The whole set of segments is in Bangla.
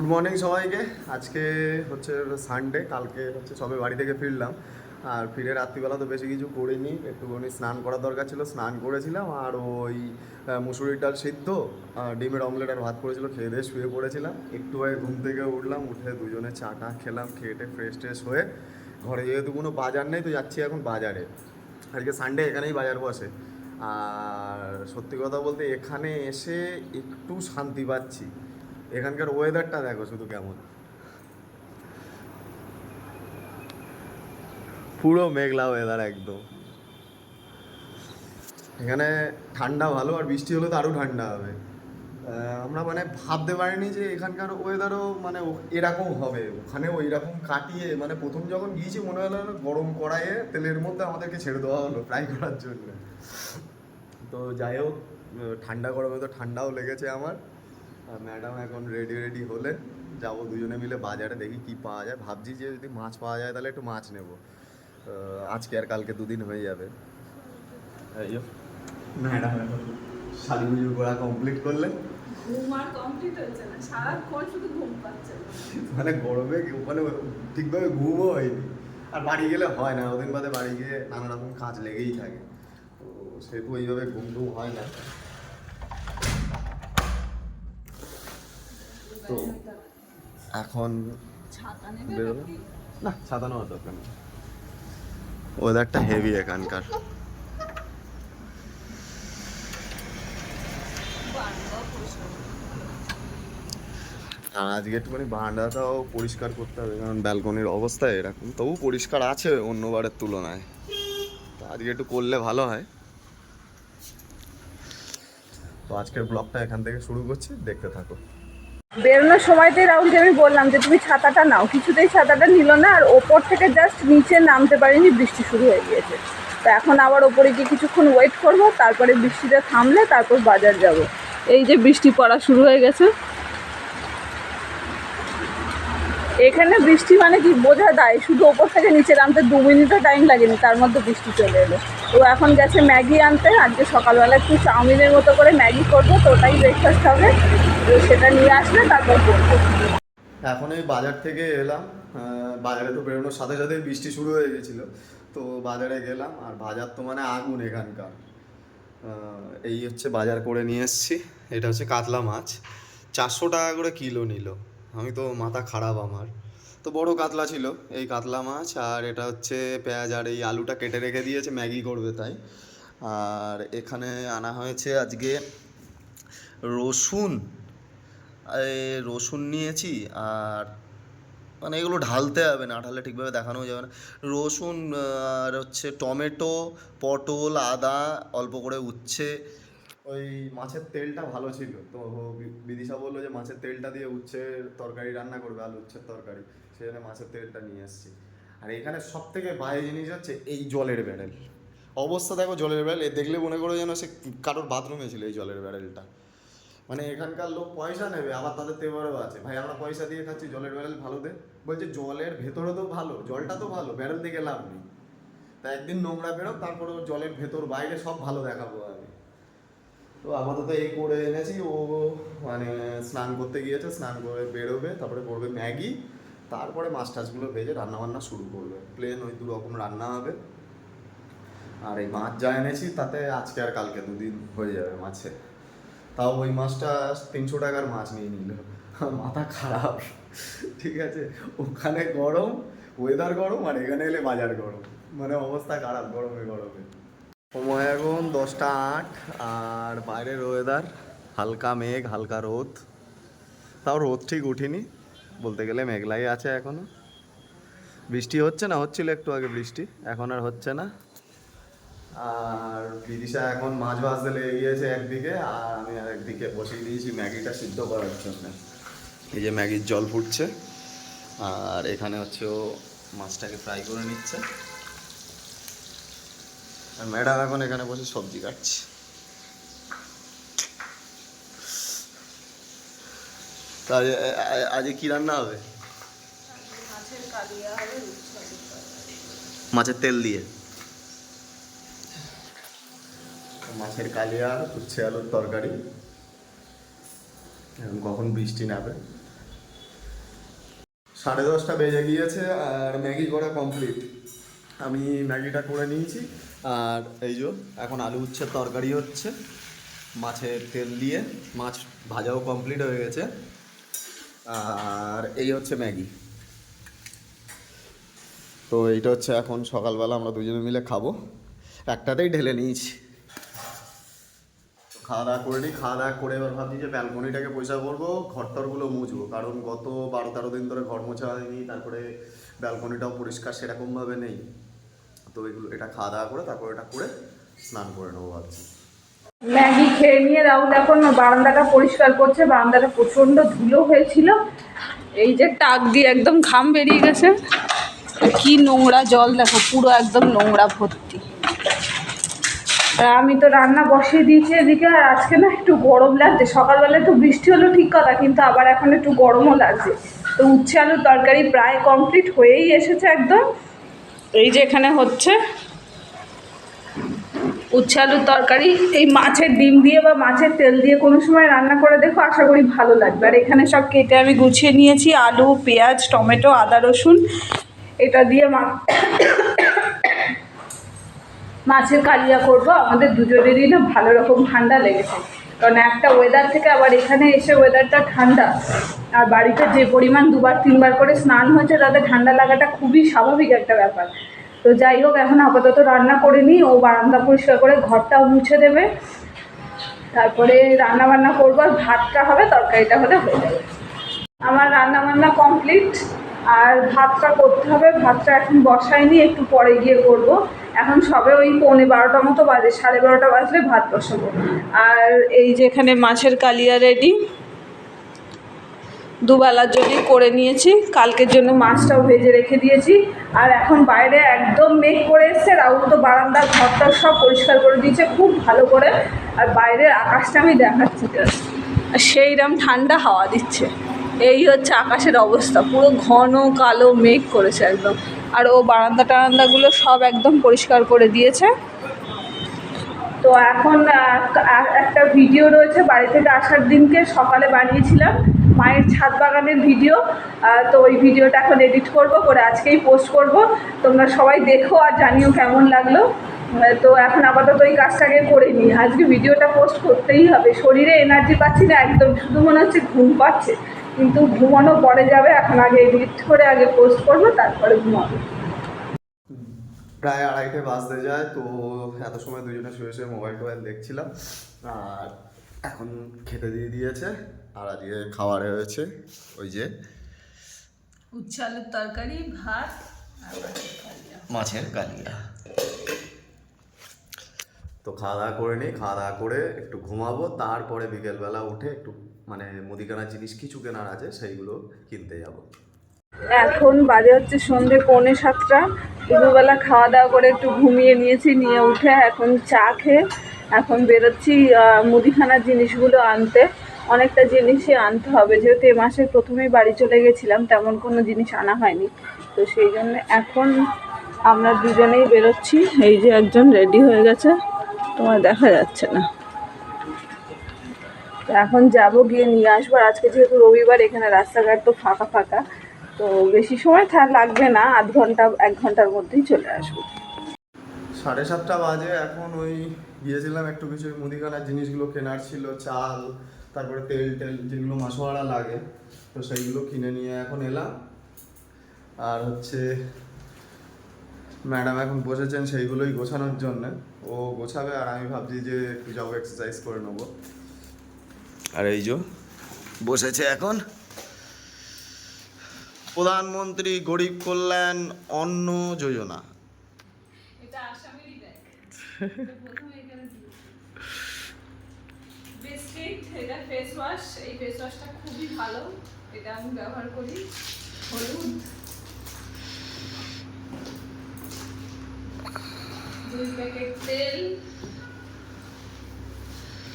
গুড মর্নিং সবাইকে। আজকে হচ্ছে সানডে কালকে হচ্ছে সবে বাড়ি থেকে ফিরলাম। আর ফিরে রাত্রিবেলা তো বেশি কিছু করিনি, একটুখানি স্নান করার দরকার ছিল, স্নান করেছিলাম। আর ওই মুসুরির ডাল সিদ্ধ ডিমের অমলেট আর ভাত করেছিল, খেয়ে দিয়ে শুয়ে পড়েছিলাম। একটু আগে ঘুম থেকে উঠলাম, উঠে দুজনে চা টা খেলাম খেটে ফ্রেশ ট্রেশ হয়ে ঘরে যেহেতু কোনো বাজার নেই, তো যাচ্ছি এখন বাজারে। আজকে সানডে এখানেই বাজার বসে। আর সত্যি কথা বলতে এখানে এসে একটু শান্তি পাচ্ছি। এখানকার ওয়েদারটা দেখো শুধু কেমন। পুরো মেঘলা ওয়েদার একদম। এখানে ঠান্ডা ভালো আর বৃষ্টি হলে তো আরও ঠান্ডা হবে। আমরা মানে ভাবতে পারিনি যে এখানকার ওয়েদারও মানে এরকম হবে। ওখানে ওই রকম কাটিয়ে মানে প্রথম যখন গিয়েছি, মনে হলো গরম কড়াইয়ে তেলের মধ্যে আমাদেরকে ছেড়ে দেওয়া হলো ফ্রাই করার জন্য। তো যাই হোক, ঠান্ডা গরমে তো ঠান্ডাও লেগেছে আমার। ম্যাডাম এখন রেডি রেডি হলে যাব দুজনে মিলে বাজারে দেখি কি পাওয়া যায়। ভাবছি যে যদি মাছ পাওয়া যায় তাহলে একটু মাছ নেব। আজকে আর কালকে দুদিন হয়ে যাবে। ম্যাডাম এখন সাজুগুজু করা কমপ্লিট করলে? ঘুম কমপ্লিট হয়েছে না সারাক্ষণ শুধু ঘুম পাচ্ছে। মানে গরমে মানে ঠিকভাবে ঘুমও হয়নি। আর বাড়ি গেলে হয় না ওদিন বাদে বাড়ি গিয়ে নানা রকম কাজ লেগেই থাকে। তো সেহেতু ওইভাবে ঘুম টুম হয় না। তো এখন বেরোলো না, ছাতা নেওয়ার দরকার নেই। ওয়েদারটা হেভি এখানকার। আর আজকে একটুখানি বারান্দাটাও পরিষ্কার করতে হবে, কারণ ব্যালকনির অবস্থা এরকম। তবু পরিষ্কার আছে অন্যবারের তুলনায়। তো আজকে একটু করলে ভালো হয়। তো আজকের ব্লগটা এখান থেকে শুরু করছি। দেখতে থাকো। বেরোনোর সময়তেই রাহুলকে আমি বললাম যে, তুমি ছাতাটা নাও। কিছুতেই ছাতাটা নিল না, আর ওপর থেকে জাস্ট নিচে নামতে পারিনি, বৃষ্টি শুরু হয়ে গিয়েছে। তো এখন আবার ওপরে গিয়ে কিছুক্ষণ ওয়েট করব, তারপরে বৃষ্টিটা থামলে তারপর বাজার যাব। এই যে বৃষ্টি পড়া শুরু হয়ে গেছে। এখানে বৃষ্টি মানে কি বোঝা যায়? শুধু ওপর থেকে নিচে নামতে দু মিনিটও টাইম লাগেনি, তার মধ্যে বৃষ্টি চলে এলো। তো এখন গেছে ম্যাগি আনতে, আজকে সকালবেলা একটু চাউমিনের মতো করে ম্যাগি করব, তো ওটাই ব্রেকফাস্ট হবে। তো সেটা নিয়ে আসলে তারপর করব। এখন এই বাজার থেকে এলাম বাজারে তো বেরোনোর সাথে সাথে বৃষ্টি শুরু হয়ে গেছিল। তো বাজারে গেলাম, আর বাজার তো মানে আগুন এখানকার। এই হচ্ছে বাজার করে নিয়ে এসেছি, এটা হচ্ছে কাতলা মাছ। চারশো টাকা করে কিলো নিল। আমি তো মাথা খারাপ আমার। তো বড় কাতলা ছিল, এই কাতলা মাছ, আর এটা হচ্ছে পেঁয়াজ, আর এই আলুটা কেটে রেখে দিয়েছে, ম্যাগি করবে তাই। আর এখানে আনা হয়েছে আজকে রসুন। রসুন নিয়েছি, আর মানে এগুলো ঢালতে হবে না ঢালে ঠিকভাবে দেখানো যাবে না। রসুন, আর হচ্ছে টমেটো, পটল, আদা, অল্প করে উচ্ছে ওই মাছের তেলটা ভালো ছিল। তো বিদিশা বলল যে মাছের তেলটা দিয়ে উচ্ছের তরকারি রান্না করবে, আলু উচ্ছের তরকারি। সেই জন্য মাছের তেলটা নিয়ে এসেছি। আর এখানে সব থেকে বাইরে জিনিস হচ্ছে এই জলের ব্যারেল। অবস্থা দেখো জলের ব্যারেল। দেখলে মনে করো যেন সে কারোর বাথরুমে ছিল এই জলের ব্যারেলটা। মানে এখানকার লোক পয়সা নেবে, আবার তাদের তেবারও আছে। ভাই, আমরা পয়সা দিয়ে খাচ্ছি, জলের ব্যারেল ভালো দে। বলছে জলের ভেতরে তো ভালো, জলটা তো ভালো, ব্যারেল থেকে লাভ নেই। তা একদিন নোংরা বেরো তারপরে জলের ভেতর বাইরে সব ভালো দেখাবো তো আপাতত এই করে এনেছি। ও মানে স্নান করতে গিয়েছে, স্নান করে বেরোবে, তারপরে করবে ম্যাগি, তারপরে মাছ টাছগুলো ভেজে রান্না বান্না শুরু করবে। প্লেন ওই দু রকম রান্না হবে। আর এই মাছ যা এনেছি, তাতে আজকে আর কালকে দুদিন হয়ে যাবে মাছে। তাও ওই মাছটা তিনশো টাকার মাছ নিয়ে নিল। মাথা খারাপ। ঠিক আছে? ওখানে গরম ওয়েদার গরম, আর এখানে এলে বাজার গরম। মানে অবস্থা খারাপ, গরমে গরমে। সময় এখন দশটা আট, আর বাইরের ওয়েদার হালকা মেঘ, হালকা রোদ। তাও রোদ ঠিক উঠিনি, বলতে গেলে মেঘলাই আছে এখনও। বৃষ্টি হচ্ছে না, হচ্ছিল একটু আগে বৃষ্টি, এখন আর হচ্ছে না। আর বিদিশা এখন মাছ ভাজতে লেগে গিয়েছে একদিকে, আর আমি আর একদিকে বসিয়ে দিয়েছি ম্যাগিটা সিদ্ধ করার জন্য। এই যে ম্যাগির জল ফুটছে, আর এখানে হচ্ছে ও মাছটাকে ফ্রাই করে নিচ্ছে। আর ম্যাডাম এখন এখানে বসে সবজি কাটছে। তা আজ- আজ- আজকে কি রান্না হবে? মাছের তেল দিয়ে। মাছের কালিয়া, উচ্ছে আলুর তরকারি। এখন কখন বৃষ্টি নাবে সাড়ে দশটা বেজে গিয়েছে আর ম্যাগি করা কমপ্লিট আমি ম্যাগিটা করে নিয়েছি। আর এই যে, এখন আলু উচ্ছের তরকারি হচ্ছে। মাছের তেল দিয়ে, মাছ ভাজাও কমপ্লিট হয়ে গেছে। আর এই হচ্ছে ম্যাগি। তো এইটা হচ্ছে এখন সকালবেলা আমরা দুজনে মিলে খাব। একটাতেই ঢেলে নিয়েছি। খাওয়া দাওয়া করে নিই, খাওয়া দাওয়া করে এবার ভাবছি যে ব্যালকনিটাকে পয়সা করব ঘর ঘরটরগুলো মুছবো। কারণ গত বারো তেরো দিন ধরে ঘর মোছা হয়নি, তারপরে ব্যালকনিটাও পরিষ্কার সেরকমভাবে নেই। তো এগুলো, এটা খাওয়া দাওয়া করে তারপর এটা করে স্নান করে নেব ভাবছি। ম্যাগি খেয়ে নিয়ে রাহুল এখন বারান্দাটা পরিষ্কার করছে, বারান্দাটা প্রচণ্ড ধুলো হয়েছিল। এই যে টাক দিয়ে একদম ঘাম বেরিয়ে গেছে। কি নোংরা জল, দেখো, পুরো একদম নোংরা ভর্তি। আমি তো রান্না বসিয়ে দিয়েছি এদিকে, আর আজকে না একটু গরম লাগছে। সকালবেলা একটু বৃষ্টি হলো ঠিক কথা, কিন্তু আবার এখন একটু গরমও লাগছে। তো উচ্ছে আলুর তরকারি প্রায় কমপ্লিট হয়েই এসেছে একদম। এই যে এখানে হচ্ছে উচ্ছে আলুর তরকারি। এই মাছের ডিম দিয়ে বা মাছের তেল দিয়ে কোনো সময় রান্না করে দেখো, আশা করি ভালো লাগবে। আর এখানে সব কেটে আমি গুছিয়ে নিয়েছি, আলু, পেঁয়াজ, টমেটো, আদা, রসুন। এটা দিয়ে মাছের কালিয়া করব। আমাদের দুজনেরই না ভালো রকম ঠান্ডা লেগেছে। কারণ একটা ওয়েদার থেকে আবার এখানে এসে ওয়েদারটা ঠান্ডা। আর বাড়িতে যে পরিমাণ দুবার, তিনবার করে স্নান হয়েছে, তাতে ঠান্ডা লাগাটা খুবই স্বাভাবিক একটা ব্যাপার। তো যাই হোক, এখন আপাতত রান্না করে নিই, ও বারান্দা পরিষ্কার করে ঘরটাও মুছে দেবে। তারপরে রান্না বান্না করব ভাতটা হবে, তরকারিটা হলে হয়ে যাবে। আমার রান্না বান্না কমপ্লিট আর ভাতটা করতে হবে, ভাতটা এখন বসাইনি, একটু পরে গিয়ে করব। এখন সবে ওই পৌনে বারোটা মতো বাজে, সাড়ে বারোটা বাজলে ভাত বসাবো। আর এই যে এখানে মাছের কালিয়া রেডি দুবেলার জন্যই করে নিয়েছি, কালকের জন্য মাছটাও ভেজে রেখে দিয়েছি। আর এখন বাইরে একদম মেঘ করে এসছে, রাহুল তো বারান্দার ঘরটা সব পরিষ্কার করে দিয়েছে, খুব ভালো করে। আর বাইরের আকাশটা আমি দেখাচ্ছি। আর সেইরকম ঠান্ডা হাওয়া দিচ্ছে। এই হচ্ছে আকাশের অবস্থা, পুরো ঘন কালো মেঘ করেছে একদম। আর ও বারান্দা টারান্দাগুলো সব একদম পরিষ্কার করে দিয়েছে। তো এখন একটা ভিডিও রয়েছে বাড়ি থেকে আসার দিনকে সকালে বানিয়েছিলাম, মায়ের ছাদ বাগানের ভিডিও। তো ওই ভিডিওটা এখন এডিট করব, করে আজকেই পোস্ট করব। তোমরা সবাই দেখো আর জানিও কেমন লাগল। তো এখন আপাতত ওই কাজটাকে করে নিই। আজকে ভিডিওটা পোস্ট করতেই হবে। শরীরে এনার্জি পাচ্ছি না, একদম শুধু মনে হচ্ছে ঘুম পাচ্ছে। কিন্তু ঘুমানো পরে যাবে এখন আগে এডিট করে আগে পোস্ট করব তারপরে ঘুমাবো। প্রায় আড়াইটে বাজতে যায় তো এত সময় দুজনে শুয়ে শুয়ে মোবাইল টোবাইল দেখছিলাম আর এখন খেতে দিয়ে দিয়েছে আর আজকে খাবারে হয়েছে ওই যে উচ্ছে আলুর তরকারি ভাত মাছের কালিয়া। মাছের কালিয়া। তো খাওয়া দাওয়া করে নিই খাওয়া দাওয়া করে একটু ঘুমাবো তারপরে বিকেলবেলা উঠে একটু মানে মুদিখানার জিনিস কিছু কেনার আছে, সেইগুলো কিনতে যাব। এখন বাজে হচ্ছে সন্ধে পৌনে সাতটা। দুপুরবেলা খাওয়া দাওয়া করে একটু ঘুমিয়ে নিয়েছি, নিয়ে উঠে এখন চা খেয়ে এখন বেরোচ্ছি মুদিখানার জিনিসগুলো আনতে। অনেকটা জিনিসই আনতে হবে, যেহেতু এ মাসের প্রথমেই বাড়ি চলে গেছিলাম, তেমন কোনো জিনিস আনা হয়নি। তো সেই জন্য এখন আমরা দুজনেই বেরোচ্ছি, এই যে একজন রেডি হয়ে গেছে, তোমার দেখা যাচ্ছে না। এখন যাব গিয়ে নিয়ে আসব আজকে যেহেতু রবিবার, এখানে রাস্তাঘাট তো ফাঁকা ফাঁকা, তো বেশি সময় লাগবে না, আধ ঘণ্টা, এক ঘণ্টার মধ্যেই চলে আসব। সাড়ে সাতটা বাজে, এখন ওই গিয়েছিলাম একটু কিছু মুদিখানার জিনিসগুলো কেনার ছিল, চাল, তারপরে তেল টেল যেগুলো মাসোয়ারা লাগে, তো সেইগুলো কিনে নিয়ে এখন এলাম। আর হচ্ছে, ম্যাডাম এখন বসেছেন সেইগুলোই গোছানোর জন্য, ও গোছাবে আর আমি ভাবছি যে একটু যাব এক্সারসাইজ করে নেব। আর এই যে বসেছে এখন। প্রধানমন্ত্রী গরিব কল্যাণ অন্ন যোজনা।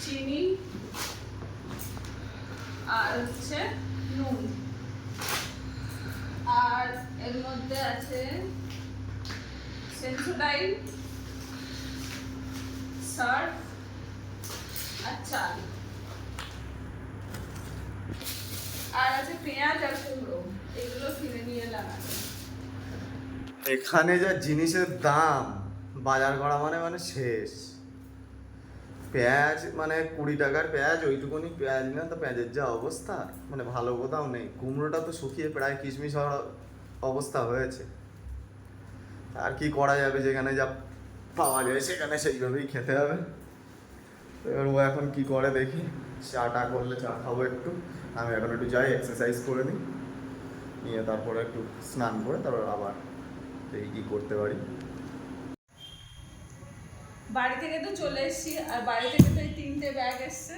চিনি। আর হচ্ছে নুন। আর এর মধ্যে আছে সেন্সোডাইন সার্ফ আর চাল। আর আছে পেঁয়াজ আর কুমড়ো, এগুলো কিনে নিয়ে জানাবে এখানে যা জিনিসের দাম, বাজার করা মানে মানে শেষ। পেঁয়াজ মানে কুড়ি টাকার পেঁয়াজ, ওইটুকুনি পেঁয়াজ না তো পেঁয়াজের যা অবস্থা মানে ভালো কোথাও নেই। কুমড়োটা তো শুকিয়ে প্রায় কিশমিশ হওয়ার অবস্থা হয়েছে। আর কি করা যাবে, যেখানে যা পাওয়া যায়, সেখানে সেইভাবেই খেতে হবে। এবার ও এখন কি করে দেখি। চা টা করলে চা খাব একটু। আমি এখন একটু যাই এক্সারসাইজ করে নিই। নিয়ে তারপরে একটু স্নান করে, তারপর আবার দেখি কি করতে পারি। বাড়ি থেকে তো চলে এসেছি, আর বাড়ি থেকে তো এই তিনটে ব্যাগ এসছে।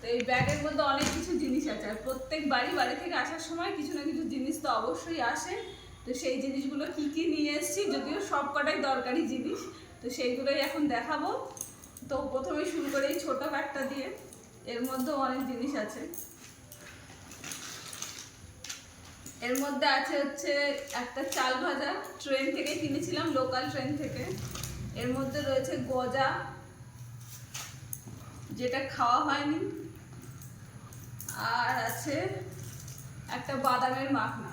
তো এই ব্যাগের মধ্যে অনেক কিছু জিনিস আছে, আর প্রত্যেক বাড়ি বাড়ি থেকে আসার সময় কিছু না কিছু জিনিস তো অবশ্যই আসে। তো সেই জিনিসগুলো কি কি নিয়ে এসেছি, যদিও সব কটাই দরকারি জিনিস, তো সেইগুলোই এখন দেখাবো। তো প্রথমে শুরু করে এই ছোটো ব্যাগটা দিয়ে, এর মধ্যেও অনেক জিনিস আছে। এর মধ্যে আছে হচ্ছে একটা চাল ভাজা ট্রেন থেকে কিনেছিলাম লোকাল ট্রেন থেকে। এর মধ্যে রয়েছে গজা, যেটা খাওয়া হয়নি। আর আছে একটা বাদামের মাখনা।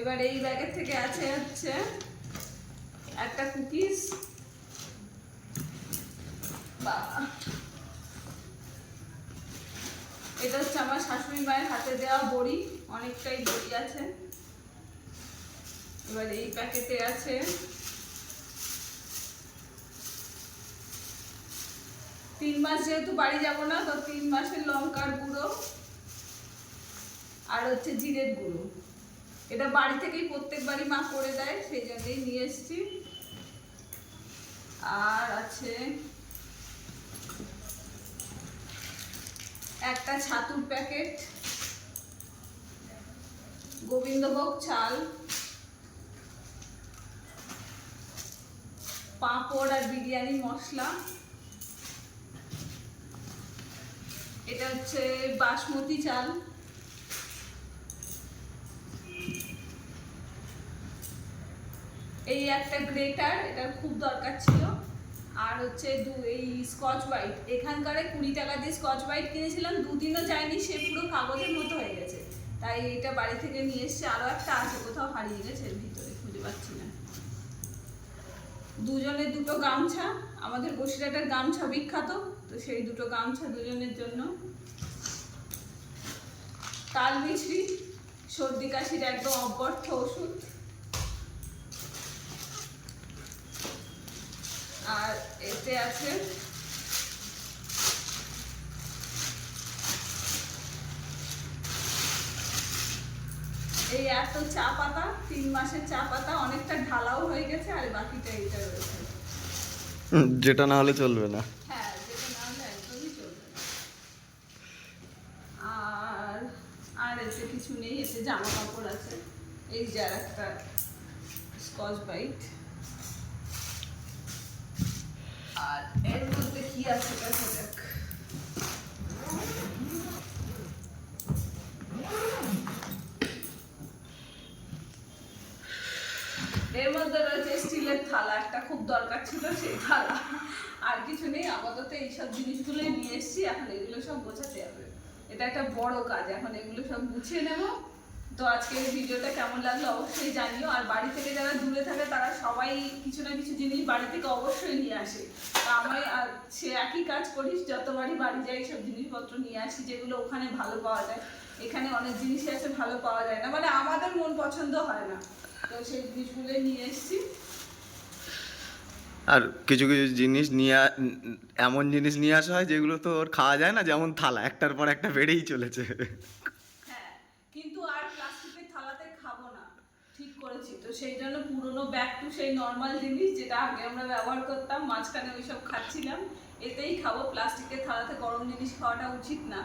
এবার এই ব্যাগের থেকে আছে হচ্ছে একটা কুকিজ। বাবা এটা হচ্ছে আমার শাশুড়ি মায়ের হাতে দেওয়া বড়ি, অনেকটাই বড়ি আছে। এবার এই প্যাকেটে আছে তিন মাস যেহেতু বাড়ি যাব না, তো তিন মাসের লঙ্কার গুঁড়ো আর হচ্ছে জিরের গুঁড়ো। এটা বাড়ি থেকেই প্রত্যেক বাড়ি মা করে দেয়, সেই জন্যই নিয়ে এসেছি। আর আছে একটা ছাতুর প্যাকেট, গোবিন্দভোগ চাল। পাঁপড় আর বিরিয়ানি মশলা। এটা হচ্ছে বাসমতি চাল। এই একটা গ্রেটার এটা খুব দরকার ছিল। আর হচ্ছে দু, এই স্কচ বাইট এখানকারে কুড়ি টাকা দিয়ে স্কচ বাইট কিনেছিলাম, দুদিনও যায়নি, সে পুরো কাগজের মতো হয়ে গেছে। তাই এটা বাড়ি থেকে নিয়ে এসছে আরও একটা আছে, কোথাও হারিয়ে গেছে ভিতরে, খুঁজে পাচ্ছি না। দুজনের দুটো গামছা, আমাদের বসিরাটার গামছা বিখ্যাত, তো সেই দুটো গামছা দুজনের জন্য। তাল মিছরি, সর্দি কাশির একদম অব্যর্থ ওষুধ। আর এতে আছে এই এত চা পাতা তিন মাসের চা পাতা অনেকটা ঢালাও হয়ে গেছে আর বাকিটা এটা রয়েছে। যেটা না হলে চলবে না। হ্যাঁ যেটা না হলে একদমই চলবে না। আর আর এতে কিছু নেই এতে জামা কাপড় আছে। এই যে আর একটা স্কচ বাইট। আর এর মধ্যে কি আছে? দেখা যাক এর মধ্যে রয়েছে স্টিলের থালা একটা খুব দরকার ছিল সেই থালা। আর কিছু নেই, আপাতত এইসব জিনিসগুলোই নিয়ে এসেছি, এখন এগুলো সব গোছাতে হবে। এটা একটা বড় কাজ, এখন এগুলো সব গুছিয়ে নেব। তো আজকে এই ভিডিওটা কেমন লাগল অবশ্যই জানিও, আর বাড়ি থেকে যারা দূরে থাকে, তারা সবাই কিছু না কিছু জিনিস বাড়ি থেকে অবশ্যই নিয়ে আসে। আমি আর সে একই কাজ করিস যতবারই বাড়ি যাই, সব জিনিসপত্র নিয়ে আসি, যেগুলো ওখানে ভালো পাওয়া যায়। এখানে অনেক জিনিসই আছে, ভালো পাওয়া যায় না। মানে আমাদের মন পছন্দ হয় না। তো সেই জিনিসগুলো নিয়ে এসেছি। আর কিছু কিছু জিনিস নিয়ে এমন জিনিস নিয়ে আসা হয় যেগুলো তো ওর খাওয়া যায় না, যেমন থালা, একটার পর একটা বেড়েই চলেছে। হ্যাঁ কিন্তু আর প্লাস্টিকের থালাতে খাব না, ঠিক করেছি। তো সেই জন্য পুরনো ব্যাগ টু সেই নর্মাল জিনিস যেটা আগে আমরা ব্যবহার করতাম, মাঝখানে ওইসব খাচ্ছিলাম, এতেই খাব। প্লাস্টিকের থালাতে গরম জিনিস খাওয়াটা উচিত না।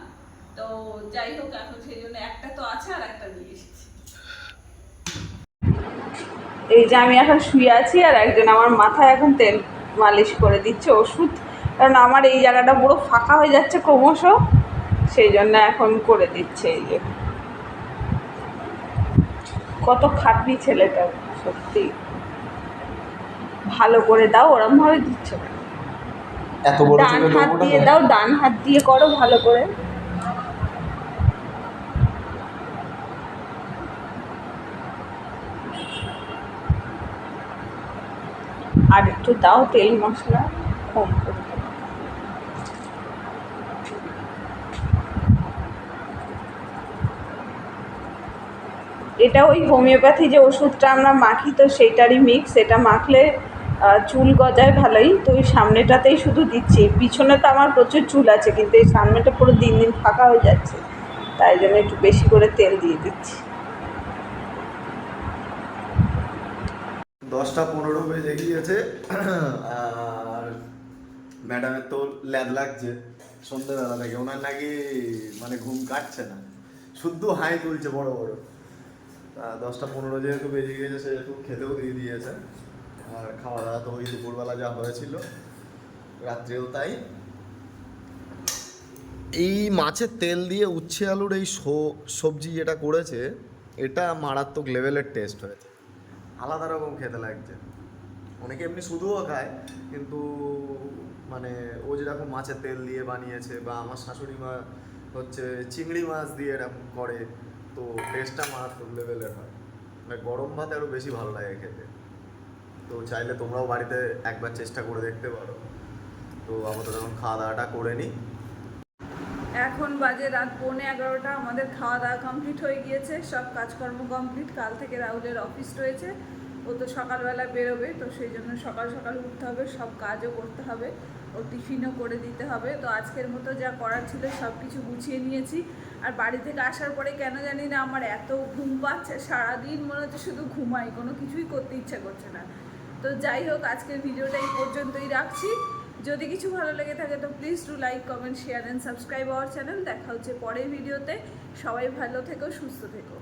তো যাই হোক, এখন সেই জন্য একটা তো আছে আর একটা নিয়ে এসেছি। এই যে আমি এখন শুয়ে আছি আর একজন আমার মাথায় এখন তেল মালিশ করে দিচ্ছে ওষুধ। কারণ আমার এই জায়গাটা পুরো ফাঁকা হয়ে যাচ্ছে ক্রমশ। সেই জন্য এখন করে দিচ্ছে এই যে। কত খাটনি ছেলেটা সত্যি। ভালো করে দাও ওরম ভাবে দিচ্ছ না। ডান হাত দিয়ে? দাও ডান হাত দিয়ে করো ভালো করে। আর একটু দাও তেল, মশলা কম করে এটা ওই হোমিওপ্যাথি যে ওষুধটা আমরা মাখি, তো সেইটারই মিক্স এটা মাখলে চুল গজায় ভালোই। তো ওই সামনেটাতেই শুধু দিচ্ছি। পিছনে তো আমার প্রচুর চুল আছে, কিন্তু এই সামনেটা পুরো দিন দিন ফাঁকা হয়ে যাচ্ছে। তাই জন্য একটু বেশি করে তেল দিয়ে দিচ্ছি। দশটা পনেরো বেজে গিয়েছে আর ম্যাডামের তো ল্যাদ লাগছে সন্ধ্যেবেলা থেকে। ওনার নাকি মানে ঘুম কাটছে না। শুদ্ধ হাই তুলছে বড় বড়। দশটা পনেরো যেহেতু বেজে গিয়েছে, সেহেতু খেতেও দিয়ে দিয়েছে। আর খাওয়া দাওয়া তো ওই দুপুরবেলা যা হয়েছিল, রাত্রেও তাই। এই মাছের তেল দিয়ে উচ্ছে আলুর এই সবজি যেটা করেছে, এটা মারাত্মক লেভেলের টেস্ট হয়েছে। আলাদা রকম খেতে লাগছে। অনেকে এমনি শুধুও খায়, কিন্তু মানে ও যেরকম মাছের তেল দিয়ে বানিয়েছে বা আমার শাশুড়ি মা হচ্ছে চিংড়ি মাছ দিয়ে এরকম করে, তো টেস্টটা মারাত্মক লেভেলের হয়। মানে গরম ভাত আরও বেশি ভালো লাগে খেতে। তো চাইলে তোমরাও বাড়িতে একবার চেষ্টা করে দেখতে পারো। তো আপাতত এখন খাওয়া দাওয়াটা করে নিই এখন বাজে রাত পৌনে এগারোটা, আমাদের খাওয়া দাওয়া কমপ্লিট হয়ে গিয়েছে, সব কাজকর্ম কমপ্লিট কাল থেকে রাহুলের অফিস রয়েছে, ও তো সকালবেলা বেরোবে, তো সেই জন্য সকাল সকাল উঠতে হবে, সব কাজও করতে হবে ও টিফিনও করে দিতে হবে। তো আজকের মতো যা করার ছিল সব কিছু গুছিয়ে নিয়েছি। আর বাড়ি থেকে আসার পরে কেন জানি না আমার এত ঘুম পাচ্ছে, সারাদিন মনে হচ্ছে শুধু ঘুমাই, কোনো কিছুই করতে ইচ্ছা করছে না। তো যাই হোক, আজকের ভিডিওটা এই পর্যন্তই রাখছি। যদি কিছু ভালো লেগে থাকে, তো please do like comment share and subscribe our channel দেখা হচ্ছে পরের ভিডিওতে সবাই ভালো থেকো, সুস্থ থেকো।